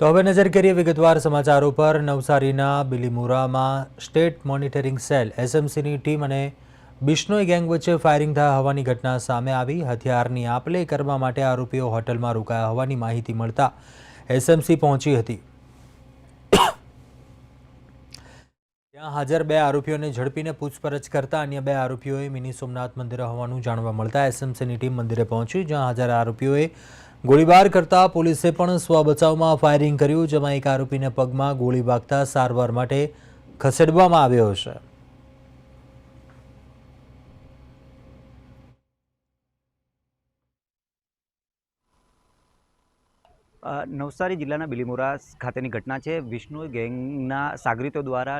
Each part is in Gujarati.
તો હવે નજર કરીએ વિગતવાર સમાચારો પર. નવસારીના બિલીમોરામાં સ્ટેટ મોનિટરિંગ સેલ, એસએમસીની ટીમ અને બિશ્નોઈ ગેંગ વચ્ચે ફાયરિંગ થયા હોવાની ઘટના સામે આવી. હથિયારની આપલે કરવા માટે આરોપીઓ હોટલમાં રોકાયા હોવાની માહિતી મળતા એસએમસી પહોંચી હતી. ત્યાં હાજર બે આરોપીઓને ઝડપીને પૂછપરછ કરતા અન્ય બે આરોપીઓએ મિની સોમનાથ મંદિરે હોવાનું જાણવા મળતા એસએમસીની ટીમ મંદિરે પહોંચી, જ્યાં હાજર આરોપીઓએ ગોળીબાર કરતા પોલીસે પણ સ્વ બચાવમાં ફાયરિંગ કર્યું, જેમાં એક આરોપીને પગમાં ગોળી વાગતા સારવાર માટે ખસેડવામાં આવ્યો છે. નવસારી જિલ્લાના બિલીમોરા ખાતેની ઘટના છે. વિષ્ણુ ગેંગના સાગરીતો દ્વારા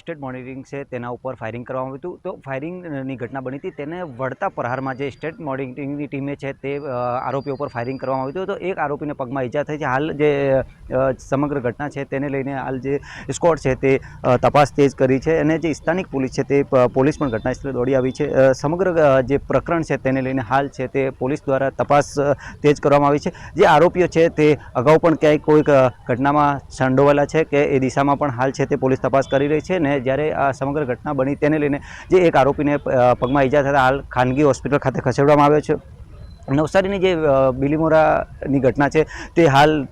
સ્ટેટ મોનિટરિંગ છે તેના ઉપર ફાયરિંગ કરવામાં આવ્યું હતું. તો ફાયરિંગની ઘટના બની હતી. તેને વળતા પ્રહારમાં જે સ્ટેટ મોનિટરિંગની ટીમે છે તે આરોપીઓ પર ફાયરિંગ કરવામાં આવ્યું હતું. તો એક આરોપીને પગમાં ઈજા થઈ છે. હાલ જે સમગ્ર ઘટના છે તેને લઈને હાલ જે સ્કોડ છે તે તપાસ તેજ કરી છે અને જે સ્થાનિક પોલીસ છે તે પોલીસ પણ ઘટના સ્થળે દોડી આવી છે. સમગ્ર જે પ્રકરણ છે તેને લઈને હાલ છે તે પોલીસ દ્વારા તપાસ તેજ કરવામાં આવી છે. જે આરોપીઓ છે તે અગાઉ પણ ક્યાંય કોઈક ઘટનામાં સંડોવાયેલા છે કે એ દિશામાં પણ હાલ છે તે પોલીસ તપાસ કરી રહી છે ને જ્યારે આ સમગ્ર ઘટના બની તેને લઈને જે એક આરોપીને પગમાં ઈજા થતાં હાલ ખાનગી હોસ્પિટલ ખાતે ખસેડવામાં આવ્યો છે. નવસારીની જે બિલીમોરાની ઘટના છે, તે હાલ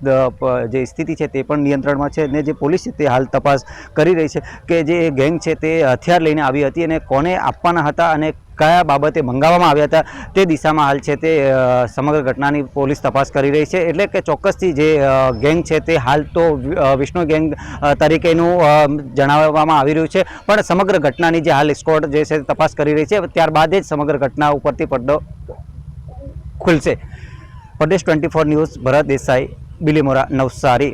જે સ્થિતિ છે તે પણ નિયંત્રણમાં છે ને જે પોલીસ છે તે હાલ તપાસ કરી રહી છે કે જે ગેંગ છે તે હથિયાર લઈને આવી હતી અને કોને આપવાના હતા અને કયા બાબતે મંગાવવામાં આવ્યા હતા તે દિશામાં હાલ છે તે સમગ્ર ઘટનાની પોલીસ તપાસ કરી રહી છે. એટલે કે ચોક્કસથી જે ગેંગ છે તે હાલ તો વિષ્ણુ ગેંગ તરીકેનું જણાવવામાં આવી રહ્યું છે. પણ સમગ્ર ઘટનાની જે હાલ સ્કોડ જે છે તપાસ કરી રહી છે. ત્યારબાદ જ સમગ્ર ઘટના ઉપરથી પડદો ખુલશે. Pradesh twenty four news Bharat Desai Bilimora Navsari